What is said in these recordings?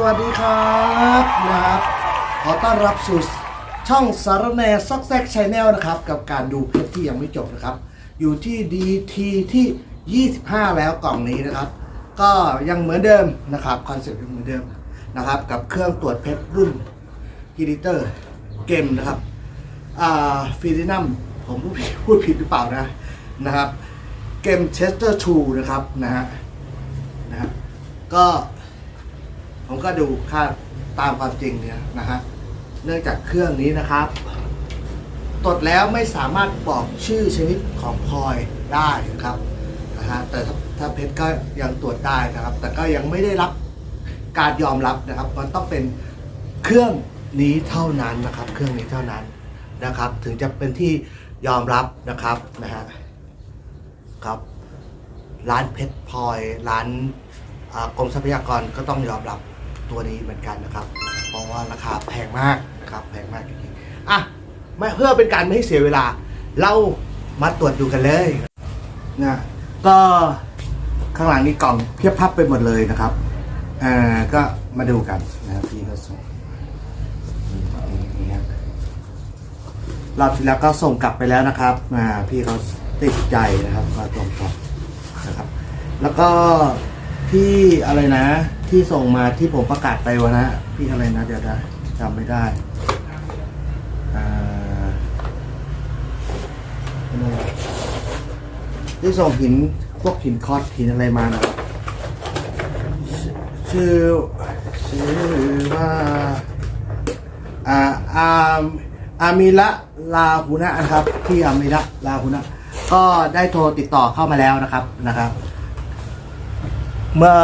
สวัสดีครับนะครับขอต้อนรับสู่ช่องสารแนซอกแซกชแนลนะครับ กับการดูเพชรที่ยังไม่จบนะครับ อยู่ที่ DT ที่ 25 แล้วกล่องนี้นะครับ ก็ยังเหมือนเดิมนะครับคอนเซ็ปต์ยังเหมือนเดิมนะครับ กับเครื่องตรวจเพชรรุ่นกีริเตอร์เกมนะครับอ่าฟีดินัมผมพูดผิดพูดผิดหรือเปล่านะนะครับเกมเชสเตอร์ชูนะครับนะฮะนะฮะก็ ผมก็ดูค่าตามความจริงเนี่ยนะฮะเนื่องจากเครื่องนี้นะครับ ตรวจแล้วไม่สามารถบอกชื่อชนิดของพลอยได้นะครับนะฮะแต่ถ้าเพชรก็ยังตรวจได้นะครับ แต่ก็ยังไม่ได้รับการยอมรับนะครับ มันต้องเป็นเครื่องนี้เท่านั้นนะครับ เครื่องนี้เท่านั้นนะครับ ถึงจะเป็นที่ยอมรับนะครับนะฮะครับร้านเพชรพลอย ร้านกรมทรัพยากรก็ต้องยอมรับ ตัวนี้เหมือนกันนะครับเพราะว่าราคาแพงมากนะครับแพงมากจริงๆอะไม่เพื่อเป็นการไม่ให้เสียเวลา เรามาตรวจดูกันเลยนะก็ข้างหลังนี้กล่องเพียบพับไปหมดเลยนะครับอ่าก็มาดูกันนะพี่ก็ส่งนี่ครับรอบที่แล้วก็ส่งกลับไปแล้วนะครับอ่าพี่เขาติดใจนะครับก็ส่งกลับนะครับ แล้วก็พี่อะไรนะ ที่ส่งมาที่ผมประกาศไปวันนะพี่อะไรนะเดี๋ยวนะจำไม่ได้อ่าที่ส่งหินพวกหินคอสหินอะไรมานะชื่อชื่อว่าอ่าอาอามิละลาหุนะนะครับพี่อามิละลาหุนะก็ได้โทรติดต่อเข้ามาแล้วนะครับนะครับ เมื่อ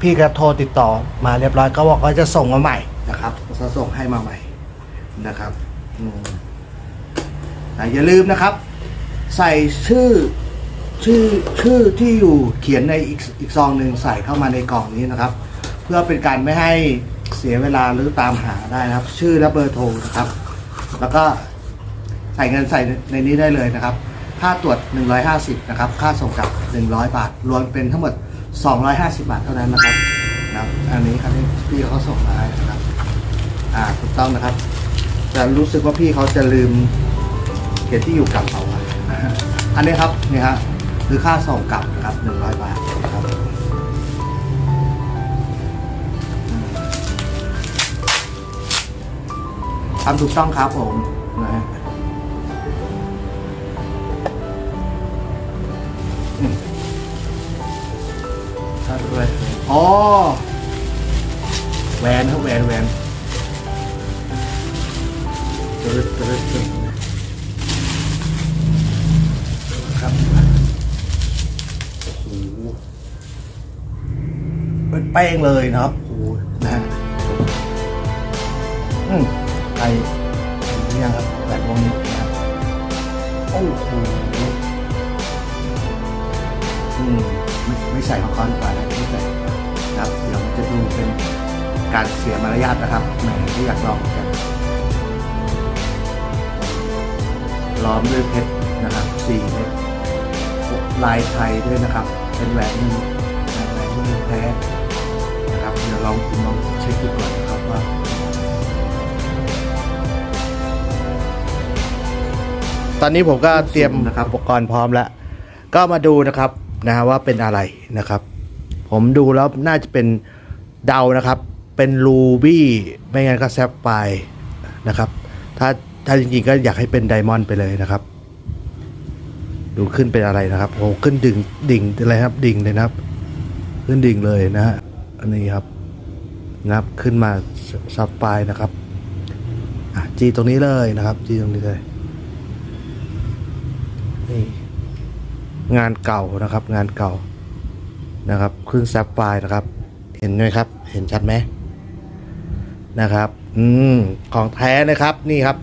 พี่ก็โทรติดต่อมาเรียบร้อยก็บอกว่าจะส่งมาใหม่นะครับจะส่งให้มาใหม่นะครับอืมแต่อย่าลืมนะครับ ใส่ชื่อชื่อชื่อที่อยู่เขียนในอีกอีกซองหนึ่งใส่เข้ามาในกล่องนี้นะครับ เพื่อเป็นการไม่ให้เสียเวลาหรือตามหาได้นะครับ ชื่อและเบอร์โทรนะครับ แล้วก็ใส่เงินใส่ในนี้ได้เลยนะครับ ค่าตรวจ 150 นะครับ ค่าส่งกลับ 100 บาท รวมเป็นทั้งหมด 250 บาทเท่านั้นนะครับนะครับอันนี้ครับพี่เขาส่งมาให้นะครับอ่าถูกต้องนะครับแต่รู้สึกว่าพี่เขาจะลืมเขียนที่อยู่กลับเอาไว้นะอันนี้ครับนี่ฮะคือค่าส่งกลับนะครับ100 บาทนะครับทำถูกต้องครับผมนะ อ๋อแหวนครับแหวนแหวนตึ๊ดตึ๊ดตึ๊ดครับโอ้โหเป็นแป้งเลยนะครับโอ้โหนะฮะอืมใครเห็นหรือยังครับแบบวงนี้นะโอ้โหอืมไม่ไม่ใส่มาก่อนดีกว่านะ การเสียมารยาทนะครับแหมที่อยากลองเหมือนกันล้อมด้วยเพชรนะครับสี่เม็ดลายไทยด้วยนะครับ เป็นแหวนมือแหวนมือแท้นะครับเดี๋ยวลองลองเช็คดูก่อนนะครับว่าตอนนี้ผมก็เตรียมนะครับอุปกรณ์พร้อมแล้ว ก็มาดูนะครับนะฮะว่าเป็นอะไรนะครับ ผมดูแล้วน่าจะเป็นเดานะครับ เป็นรูบี้ไม่งั้นก็แซฟไฟร์นะครับ ถ้าถ้าจริงๆก็อยากให้เป็นไดมอนด์ไปเลยนะครับ ดูขึ้นเป็นอะไรนะครับโอ้ขึ้นดิ่งดิ่งอะไรครับดิ่งเลยนะครับ ขึ้นดิ่งเลยนะฮะอันนี้ครับนะครับขึ้นมาซับไฟร์นะครับจีตรงนี้เลยนะครับจีตรงนี้เลยนี่งานเก่านะครับ งานเก่านะครับ ขึ้นแซฟไฟร์นะครับ เห็นไหมครับ เห็นชัดไหม นะครับ อืม ของแท้นะครับ นี่ครับ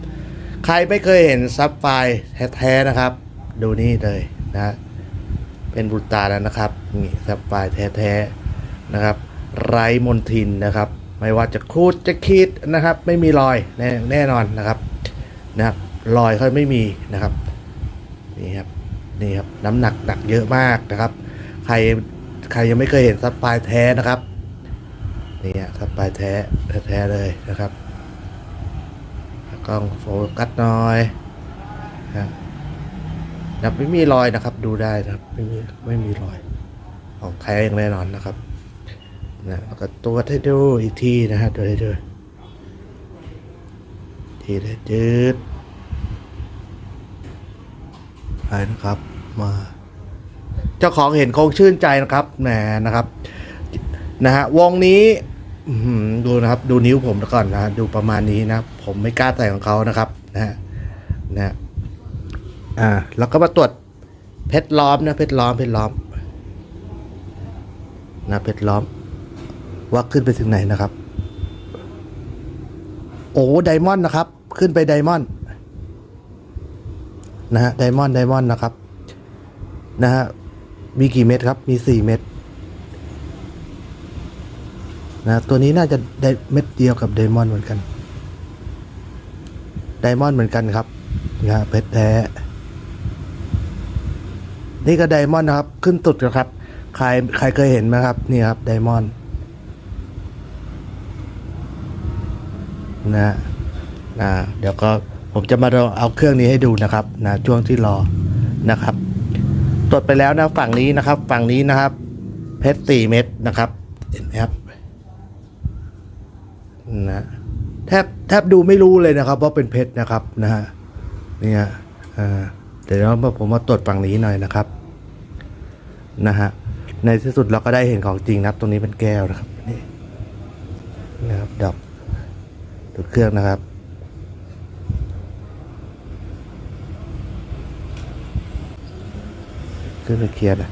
ใครไม่เคยเห็นซับไฟแท้ๆนะครับ ดูนี่เลยนะ เป็นบุตรตาแล้วนะครับ นี่ซับไฟแท้ๆนะครับ ไร้มนทินนะครับ ไม่ว่าจะครูดจะคิดนะครับ ไม่มีรอยแน่แน่นอนนะครับนะครับรอยเขาไม่มีนะครับ นี่ครับ นี่ครับ น้ำหนักหนักเยอะมากนะครับ ใครใครยังไม่เคยเห็นซับปลายแท้นะครับ นี่ฮะซับปลายแท้แท้เลยนะครับกล้องโฟกัสหน่อยนะไม่มีรอยนะครับ ดูได้นะครับไม่มีไม่มีรอยของแท้อย่างแน่นอนนะครับนะแล้วก็ตัวให้ดูอีกทีนะฮะดูให้ดูทีละจืดไปนะครับมาเจ้าของเห็นคงชื่นใจนะครับแหมนะครับนะฮะวงนี้ ดูนะครับ ดูนิ้วผมก่อนนะดูประมาณนี้นะผมไม่กล้าใส่ของเขานะครับนะฮะนะฮะอ่าแล้วก็มาตรวจเพชรล้อมนะเพชรล้อมเพชรล้อมนะเพชรล้อม ว่าขึ้นไปถึงไหนนะครับ โอ้ไดมอนด์นะครับ ขึ้นไปไดมอนด์นะฮะไดมอนด์ไดมอนด์นะครับนะฮะมีกี่เม็ดครับ มีสี่เม็ด นะตัวนี้น่าจะได้เม็ดเดียวกับไดมอนด์เหมือนกันไดมอนด์เหมือนกันครับนะเพชรแท้ นี่ก็ไดมอนด์นะครับ ขึ้นตุดนครับ ใครใครเคยเห็นไหมครับ นี่ครับไดมอนด์นะนะเดี๋ยวก็ผมจะมาเอาเครื่องนี้ให้ดูนะครับนะช่วงที่รอนะครับ ตรวจไปแล้วนะฝั่งนี้นะครับ ฝั่งนี้นะครับ เพชรสี่เม็ดนะครับ เห็นไหมครับ นะแทบแทบดูไม่รู้เลยนะครับว่าเป็นเพชรนะครับนะฮะเนี่ยเดี๋ยวผมมาตรวจฝั่งนี้หน่อยนะครับนะฮะในที่สุดเราก็ได้เห็นของจริงนะครับ ตรงนี้เป็นแก้วนะครับนี่นะครับดอกดูเครื่องนะครับขึ้นไปเคลียร์นะ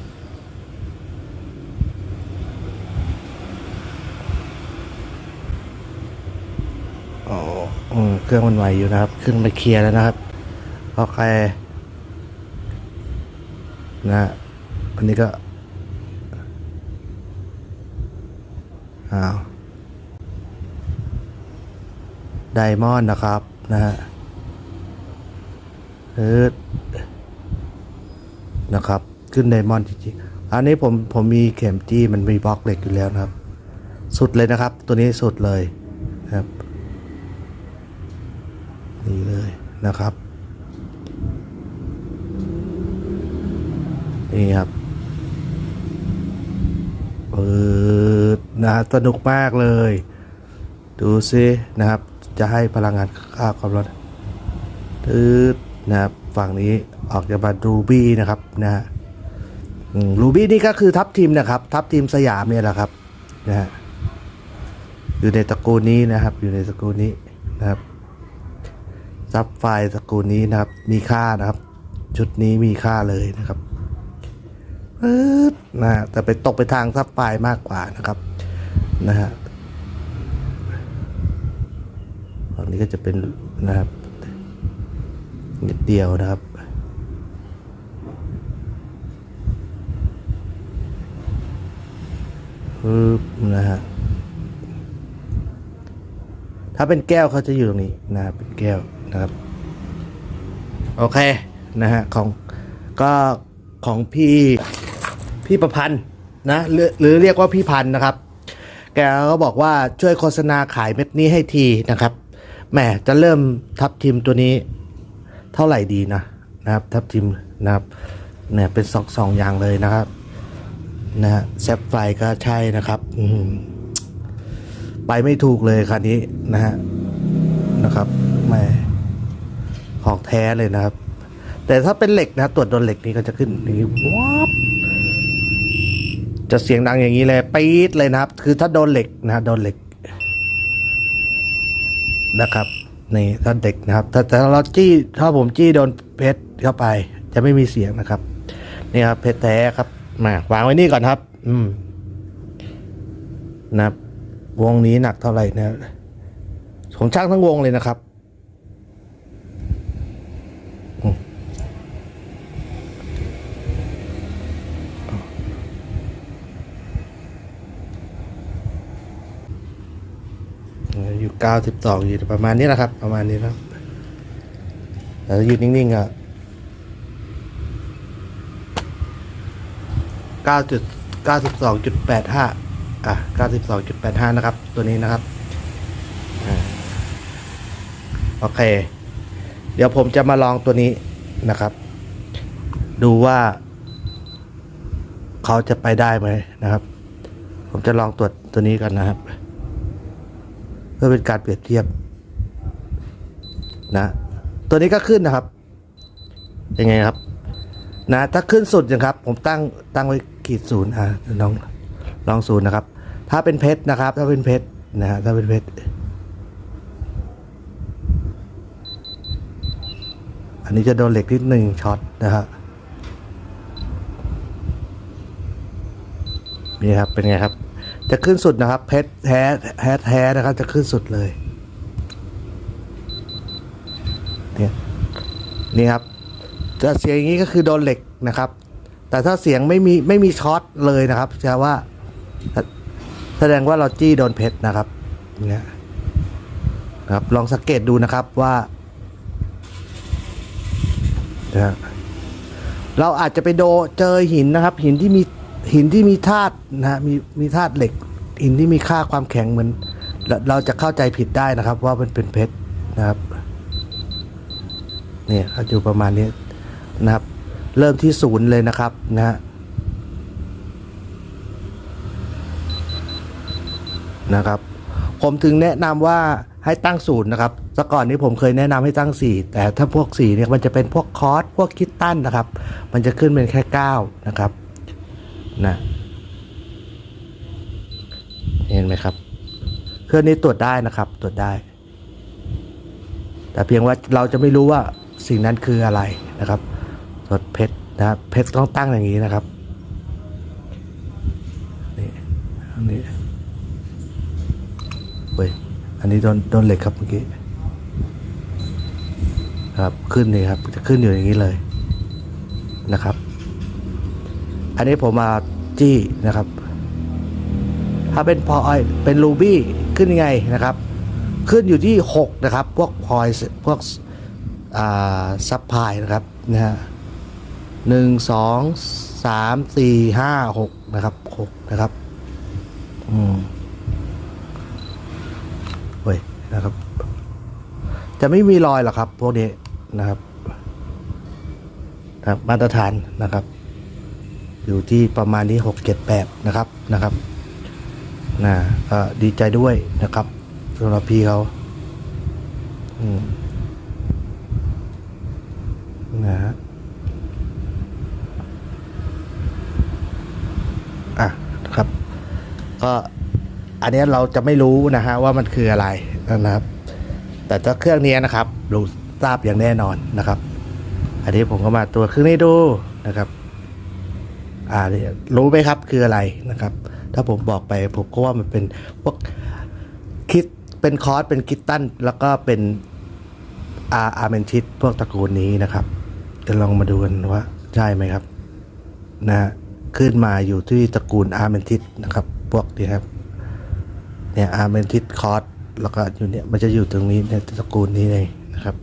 อ๋อ อืมเครื่องมันไหวอยู่นะครับ ขึ้นไปเคลียร์แล้วนะครับโอเคนะอันนี้ก็อ้าวไดมอนด์นะครับนะฮะเออนะครับ ขึ้นไดมอนด์จริงๆ อันนี้ผมผมมีเข็มจี้มันมีบล็อกเหล็กอยู่แล้วนะครับ สุดเลยนะครับ ตัวนี้สุดเลยนะครับ นี่เลยนะครับ นี่ครับเปิดนะฮะสนุกมากเลย ดูซินะครับ จะให้พลังงานค่าความร้อนตืดนะครับ ฝั่งนี้ออกจะมารูบี้นะครับนะฮะรูบี้นี่ก็คือทัพทีมนะครับ ทัพทีมสยามเนี่ยแหละครับนะฮะอยู่ในตระกูลนี้นะครับ อยู่ในตระกูลนี้นะครับ ซับไฟล์ตระกูลนี้นะครับ มีค่านะครับ ชุดนี้มีค่าเลยนะครับปึ๊ดนะฮะแต่ไปตกไปทางซับไฟล์มากกว่านะครับนะฮะฝั่งนี้ก็จะเป็นนะครับนิดเดียวนะครับปึ๊บนะฮะถ้าเป็นแก้วเขาจะอยู่ตรงนี้นะครับเป็นแก้ว นะครับ โอเคนะฮะของก็ของพี่พี่ประพันธ์นะหรือหรือเรียกว่าพี่พันธ์นะครับ แกก็บอกว่าช่วยโฆษณาขายเม็ดนี้ให้ทีนะครับแหมจะเริ่มทับทิมตัวนี้เท่าไหร่ดีนะนะครับ ทับทิมนะครับเนี่ยเป็นสองสองอย่างเลยนะครับนะฮะแซฟไฟก็ใช่นะครับอืไปไม่ถูกเลยคันนี้นะฮะนะครับแหม่ ของแท้เลยนะครับ แต่ถ้าเป็นเหล็กนะตรวจโดนเหล็กนี่ก็จะขึ้นนี่วับจะเสียงดังอย่างนี้เลยปี๊ดเลยนะครับ คือถ้าโดนเหล็กนะโดนเหล็กนะครับนี่ถ้าเด็กนะครับถ้าเราจี้ถ้าผมจี้โดนเพชรเข้าไป จะไม่มีเสียงนะครับนี่ครับเพชรแท้ครับมาวางไว้นี่ก่อนครับ อืมนะครับวงนี้หนักเท่าไหร่นะผมช่างทั้งวงเลยนะครับ อยู่เก้าสิบสองอยู่ประมาณนี้แหละครับ ประมาณนี้แล้วแต่ถ้ายืนนิ่งๆอะเก้าจุดเก้าสิบสองจุดแปดห้าอะเก้าสิบสองจุดแปดห้านะครับ ตัวนี้นะครับอโอเค เดี๋ยวผมจะมาลองตัวนี้นะครับ ดูว่าเขาจะไปได้ไหมนะครับ ผมจะลองตรวจตัวนี้กันนะครับ เพื่อเป็นการเปรียบเทียบนะตัวนี้ก็ขึ้นนะครับยังไงครับ นะถ้าขึ้นสุดนะครับ ผมตั้งตั้งไว้ขีดศูนย์อะลองลองศูนย์นะครับ ถ้าเป็นเพชรนะครับ ถ้าเป็นเพชรนะฮะถ้าเป็นเพชรอันนี้จะโดนเหล็กนิดหนึ่งช็อตนะครับนี่ครับเป็นไงครับ จะขึ้นสุดนะครับ เพชรแท้แท้แท้นะครับ จะขึ้นสุดเลยเนี่ยนี่ครับจะเสียงอย่างนี้ก็คือโดนเหล็กนะครับ แต่ถ้าเสียงไม่มีไม่มีช็อตเลยนะครับจะว่า แสดงว่าเราจี้โดนเพชรนะครับเนี่ยนะครับลองสังเกตดูนะครับว่าเราอาจจะไปโดเจอหินนะครับ หินที่มี หินที่มีธาตุนะฮะมีมีธาตุเหล็ก หินที่มีค่าความแข็งเหมือนเราเราจะเข้าใจผิดได้นะครับ ว่ามันเป็นเพชรนะครับเนี่ยอยู่ประมาณนี้นะครับ เริ่มที่ศูนย์เลยนะครับนะฮะนะครับ ผมถึงแนะนำว่าให้ตั้งศูนย์นะครับแต่ก่อนนี้ผมเคยแนะนำให้ตั้งสี่แต่ถ้าพวกสี่เนี่ยมันจะเป็นพวกคอร์สพวกคิดตั้นนะครับ มันจะขึ้นเป็นแค่เก้านะครับ นะเห็นไหมครับ เครื่องนี้ตรวจได้นะครับ ตรวจได้ แต่เพียงว่าเราจะไม่รู้ว่าสิ่งนั้นคืออะไรนะครับสดเพชรนะเพชรต้องตั้งอย่างนี้นะครับนี่อันนี้เว้ยอันนี้โดนโดนเหล็กครับเมื่อกี้ครับขึ้นนี่ครับจะขึ้นอยู่อย่างนี้เลยนะครับ อันนี้ผมมาจี้นะครับ ถ้าเป็นพลอยเป็นรูบี้ขึ้นยังไงนะครับ ขึ้นอยู่ที่ 6 นะครับ พวกพลอยพวกอ่าซับพลายนะครับนะฮะหนึ่งสองสามสี่ห้าหกนะครับหกนะครับ อืมเว้ยนะครับ จะไม่มีรอยหรอกครับ พวกนี้นะครับนะครับ มาตรฐานนะครับ อยู่ที่ประมาณนี้หกเจ็ดแปดนะครับนะครับนะก็ดีใจด้วยนะครับสำหรับพี่เขาอืมนะฮะอะครับ ก็อันนี้เราจะไม่รู้นะฮะว่ามันคืออะไรนะครับ แต่ถ้าเครื่องนี้นะครับรู้ทราบอย่างแน่นอนนะครับ อันนี้ผมก็มาตัวเครื่องนี้ดูนะครับ อ่าเนี่ยรู้ไหมครับคืออะไรนะครับ ถ้าผมบอกไปผมก็ว่ามันเป็นพวกคิดเป็นคอร์สเป็นคิตตันแล้วก็เป็นอาอาเมนชิตพวกตระกูลนี้นะครับจะลองมาดูกันว่าใช่ไหมครับนะขึ้นมาอยู่ที่ตระกูลอาร์เมนทิตนะครับ พวกนี้ครับเนี่ยอาร์เมนทิตคอร์สแล้วก็อยู่เนี่ยมันจะอยู่ตรงนี้ในตระกูลนี้เลยนะครับ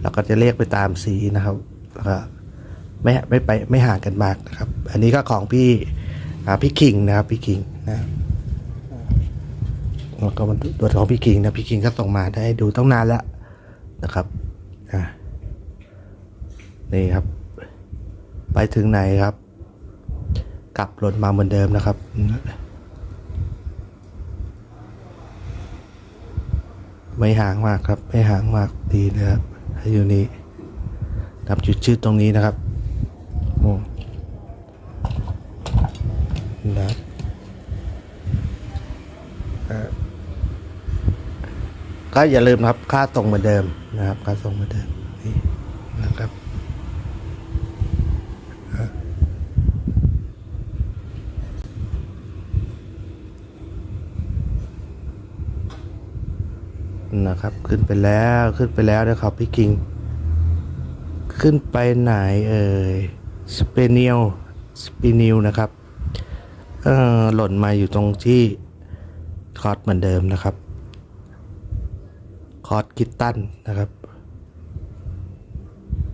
แล้วก็จะเรียกไปตามสีนะครับแล้วก็ ไม่ไม่ไปไม่ห่างกันมากนะครับ อันนี้ก็ของพี่พี่คิงนะครับพี่คิงนะแล้วก็มาดูตัวของพี่คิงนะพี่คิงก็ส่งมาได้ดูต้องนานแล้วนะครับนี่ครับ ไปถึงไหนครับ กลับรถมาเหมือนเดิมนะครับไม่ห่างมากครับ ไม่ห่างมากดีนะครับอยู่นี่นับจุดชื่อตรงนี้นะครับ โอ้นะครับก็อย่าลืมนะครับค่าส่งเหมือนเดิมนะครับ ค่าส่งเหมือนเดิมนี่นะครับนะครับ ขึ้นไปแล้วขึ้นไปแล้วนะครับพี่กิง ขึ้นไปไหนเอ่ย สเปเนียลสเปเนียลนะครับหล่นมาอยู่ตรงที่คอร์สเหมือนเดิมนะครับคอร์สกิตตันนะครับ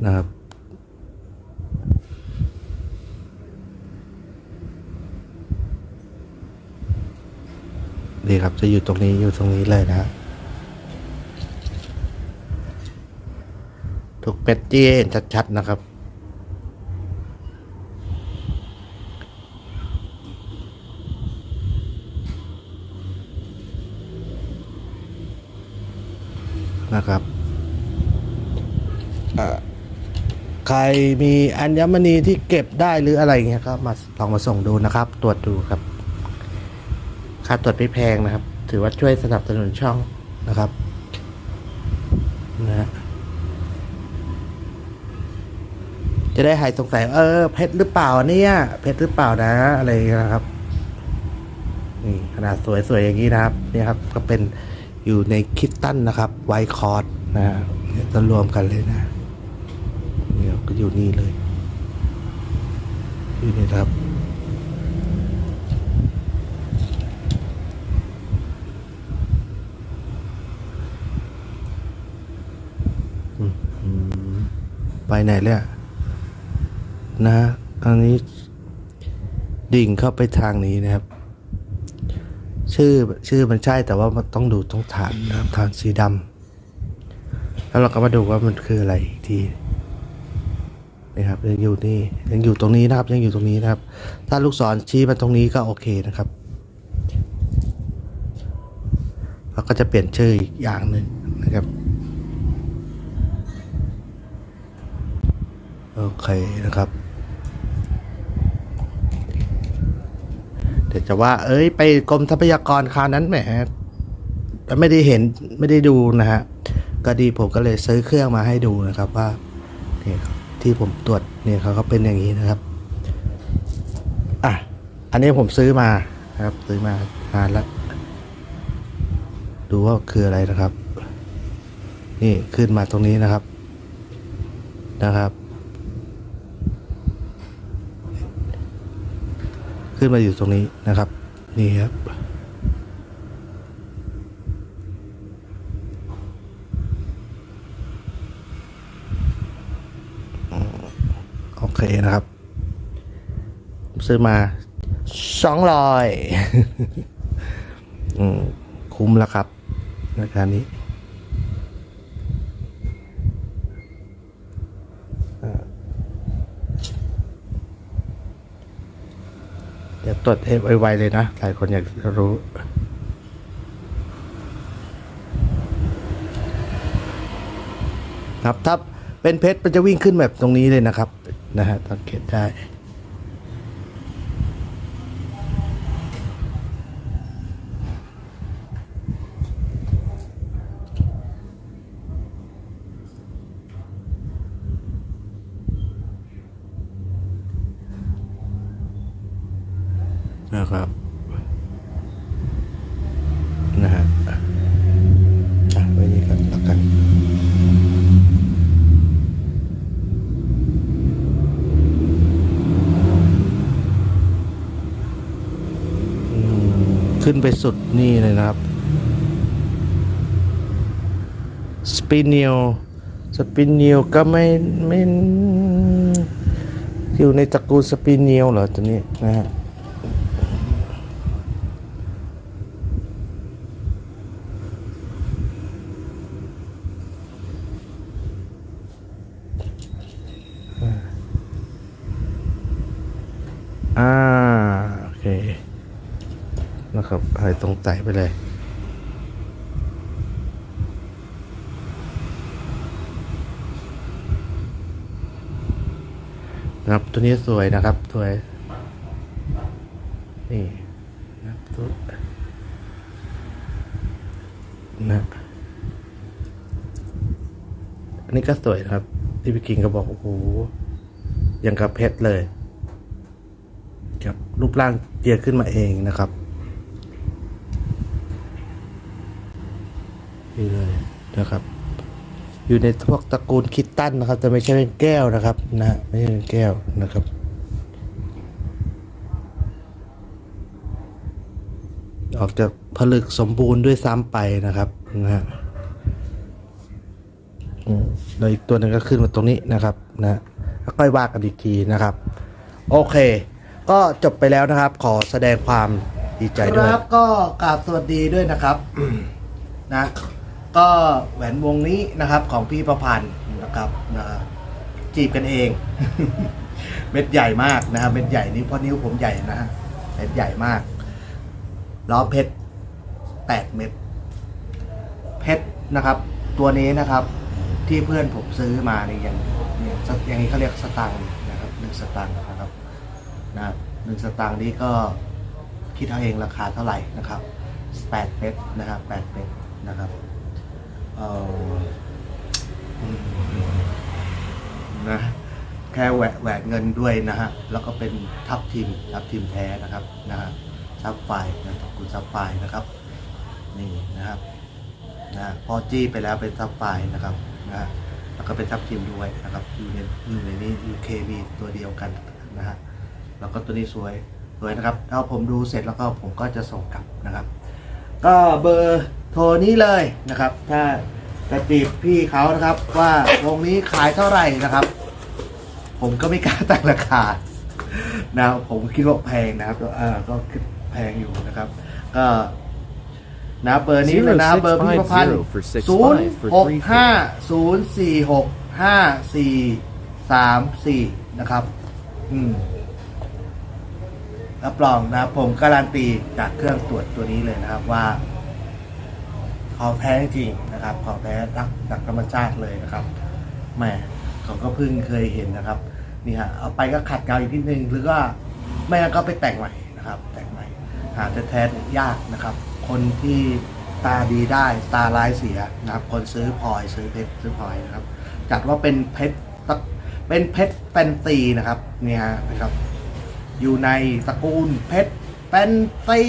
นะครับ ดีครับจะอยู่ตรงนี้อยู่ตรงนี้เลยนะฮะทุกเป็ดที่เห็นชัดๆนะครับ นะครับใครมีอัญมณีที่เก็บได้หรืออะไรเงี้ยก็มาลองมาส่งดูนะครับ ตรวจดูครับ ค่าตรวจไม่แพงนะครับ ถือว่าช่วยสนับสนุนช่องนะครับนะจะได้หายสงสัยเออเพชรหรือเปล่าเนี่ยเพชรหรือเปล่านะอะไรนะครับนี่ขนาดสวยๆอย่างนี้นะครับนี่ครับ ก็เป็น อยู่ในคิตตันนะครับไวคอร์ดนะฮะจะรวมกันเลยนะเนี่ยวก็อยู่นี่เลยอยู่นี่ครับไปไหนเลยนะฮะอันนี้ดิ่งเข้าไปทางนี้นะครับ ชื่อชื่อมันใช่แต่ว่ามันต้องดูตรงฐานนะครับฐานสีดำแล้วเราก็มาดูว่ามันคืออะไรทีนี่ครับยังอยู่นี่ยังอยู่ตรงนี้นะครับ ยังอยู่ตรงนี้นะครับ ถ้าลูกศรชี้มาตรงนี้ก็โอเคนะครับเราก็จะเปลี่ยนชื่ออีกอย่างหนึ่งนะครับโอเคนะครับ เดี๋ยวจะว่า เอ้ย ไปกรมทรัพยากรคราวนั้นแหมไม่ได้เห็นไม่ได้ดูนะฮะก็ดีผมก็เลยซื้อเครื่องมาให้ดูนะครับว่าเนี่ยที่ผมตรวจเนี่ยเขาก็เป็นอย่างนี้นะครับอะอันนี้ผมซื้อมาครับ ซื้อมานานแล้วดูว่าคืออะไรนะครับ นี่ขึ้นมาตรงนี้นะครับนะครับ ขึ้นมาอยู่ตรงนี้นะครับ นี่ครับโอเคนะครับ ซื้อมาสองร้อยคุ้มแล้วครับในการนี้ เดี๋ยว ตรวจเอไวๆเลยนะ หลายคนอยากจะรู้ครับถ้าเป็นเพชรมันจะวิ่งขึ้นแบบตรงนี้เลยนะครับ นะฮะสังเกตได้ นะครับ นะฮะอะไว้นี่กันแล้วกัน อืม ขึ้นไปสุดนี่เลยนะครับสปินเนียลสปินเนียลก็ไม่ไม่อยู่ในตระกูลสปินเนียลเหรอตัวนี้นะฮะ อ่า โอเค นะครับ หายไปเลย นะครับตัวนี้สวยนะครับ สวย นี่นะครับตัวนะอันนี้ก็สวยนะครับ ที่พี่กิงก็บอก โอ้โหยังกับเพชรเลยครับรูปร่างเจียขึ้นมาเองนะครับ นี่เลย นะครับ อยู่ในพวกตระกูลคิตตันนะครับ แต่ไม่ใช่เป็นแก้วนะครับนะฮะไม่ใช่เป็นแก้วนะครับออกจากผลึกสมบูรณ์ด้วยซ้ำไปนะครับนะฮะอืมแล้วอีกตัวหนึ่งก็ขึ้นมาตรงนี้นะครับนะแล้วค่อยว่ากันอีกทีนะครับ โอเค ก็จบไปแล้วนะครับ ขอแสดงความดีใจด้วยครับก็กราบสวัสดีด้วยนะครับนะ ก็แหวนวงนี้นะครับของพี่ประพันธ์นะครับนะจีบกันเอง เม็ดใหญ่มากนะครับเม็ดใหญ่นี่เพราะนิ้วผมใหญ่นะฮะเม็ดใหญ่มากล้อเพชรแปดเม็ดเพชรนะครับ ตัวนี้นะครับ ที่เพื่อนผมซื้อมาเนี่ยอย่างอย่างนี้เขาเรียกสตังค์นะครับหนึ่งสตังค์นะครับนะหนึ่งสตังค์นี้ก็คิดเอาเองราคาเท่าไหร่นะครับแปดเม็ดนะครับแปดเม็ดนะครับ เอออืมนะแค่แหวะแหวนเงินด้วยนะฮะ แล้วก็เป็นทับทิมทับทิมแท้นะครับนะฮะซับไฟนะขอบคุณซับไฟนะครับ นี่นะครับนะพอจี้ไปแล้วเป็นซับไฟนะครับนะแล้วก็เป็นทับทิมด้วยนะครับอยู่ในอยู่ในนี้ UKV ตัวเดียวกันนะฮะแล้วก็ตัวนี้สวยสวยนะครับถ้าผมดูเสร็จแล้วก็ผมก็จะส่งกลับนะครับ ก็เบอร์โทรนี้เลยนะครับ ถ้าจะจีบพี่เขานะครับ ว่าวงนี้ขายเท่าไหร่นะครับ ผมก็ไม่กล้าตั้งราคานะผมคิดว่าแพงนะครับเออก็คิดแพงอยู่นะครับก็นะเบอร์นี้เลยนะเบอร์พี่ประพันธ์065 for 65ศูนย์หกห้าศูนย์สี่หกห้าสี่สามสี่นะครับ อืม รับรองนะผมการันตีจากเครื่องตรวจตัวนี้เลยนะครับว่าของแท้จริงนะครับของแท้รักจากธรรมชาติเลยนะครับแหมเขาก็เพิ่งเคยเห็นนะครับนี่ฮะเอาไปก็ขัดเกลาอีกนิดนึงหรือว่าไม่งั้นก็ไปแต่งใหม่นะครับ แต่งใหม่หาแท้ๆยากนะครับ คนที่ตาดีได้ตาร้ายเสียนะครับ คนซื้อพลอยซื้อเพชรซื้อพลอยนะครับจัดว่าเป็นเพชรเป็นเพชรแฟนตีนะครับเนี่ยฮะนะครับ อยู่ในตระกูลเพชรแฟนตี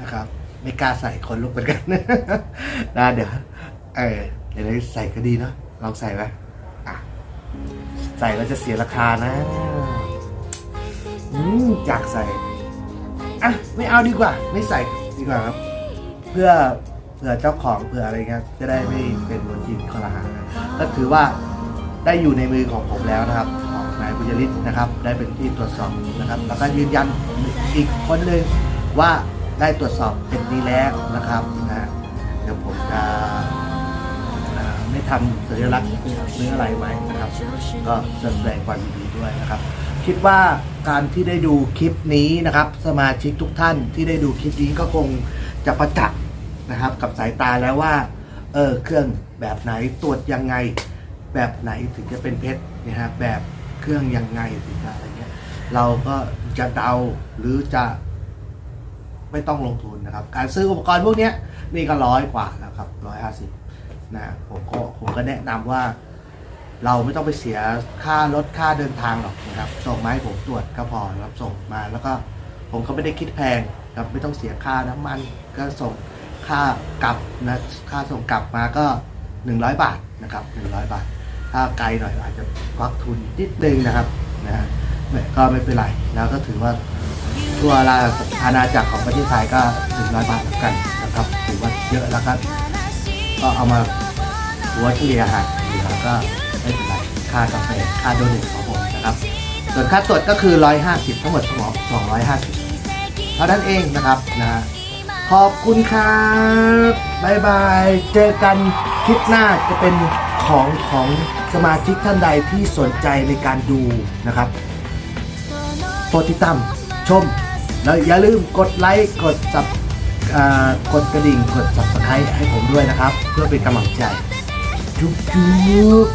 นะครับไม่กล้าใส่คนลุกเหมือนกันนะเดี๋ยวเออเดี๋ยวใส่ก็ดีเนาะลองใส่ไหมอะใส่แล้วจะเสียราคานะอืมอยากใส่อะไม่เอาดีกว่า ไม่ใส่ดีกว่าครับ เพื่อเผื่อเจ้าของเผื่ออะไรเงี้ยจะได้ไม่เป็นโดนทีมข้อละหาก็ถือว่าได้อยู่ในมือของผมแล้วนะครับายบุญยริศนะครับ ได้เป็นที่ตรวจสอบนะครับ แล้วก็ยืนยันอีกคนหนึ่งว่าได้ตรวจสอบเป็นดีแล้วนะครับนะเดี๋ยวผมจะไม่ทำสัญลักษณ์เนื้ออะไรไว้นะครับ ก็แสดงความยินดีด้วยนะครับ คิดว่าการที่ได้ดูคลิปนี้นะครับ สมาชิกทุกท่านที่ได้ดูคลิปนี้ก็คงจะประจักษ์นะครับ กับสายตาแล้วว่าเออเครื่องแบบไหนตรวจยังไง แบบไหนถึงจะเป็นเพชรนะฮะแบบ เครื่องยังไงถึงจะอะไรเงี้ยเราก็จะเดาหรือจะไม่ต้องลงทุนนะครับ การซื้ออุปกรณ์พวกนี้นี่ก็ร้อยกว่าแล้วครับร้อยห้าสิบนะผมก็ผมก็แนะนำว่า เราไม่ต้องไปเสียค่ารถค่าเดินทางหรอกนะครับ ส่งมาให้ผมตรวจก็พอนะครับส่งมาแล้วก็ผมก็ไม่ได้คิดแพงครับไม่ต้องเสียค่าน้ำมันก็ส่งค่ากลับนะค่าส่งกลับมาก็ 100 บาทนะครับ 100 บาท ถ้าไกลหน่อยอาจจะควักทุนนิดนึงนะครับนะฮะก็ไม่เป็นไรแล้วก็ถือว่าทั่วราอาณาจักรของประเทศไทยก็100บาทเหมือนกันนะครับถือว่าเยอะแล้วครับก็เอามาหัวเฉลี่ยหักเหลือก็ไม่เป็นไรค่ากาแฟค่าโดเนทของผมนะครับ ส่วนค่าตรวจก็คือ 150 ทั้งหมดสมอง250 เท่านั้นเองนะครับนะฮะขอบคุณครับบายบาย เจอกันคลิปหน้าจะเป็น ของของสมาชิกท่านใดที่สนใจในการดูนะครับโปรดติดตามชม แล้วอย่าลืมกดไลค์กดสับกดกระดิ่งกดสับสไครต์ให้ผมด้วยนะครับ เพื่อเป็นกำลังใจจุ๊บ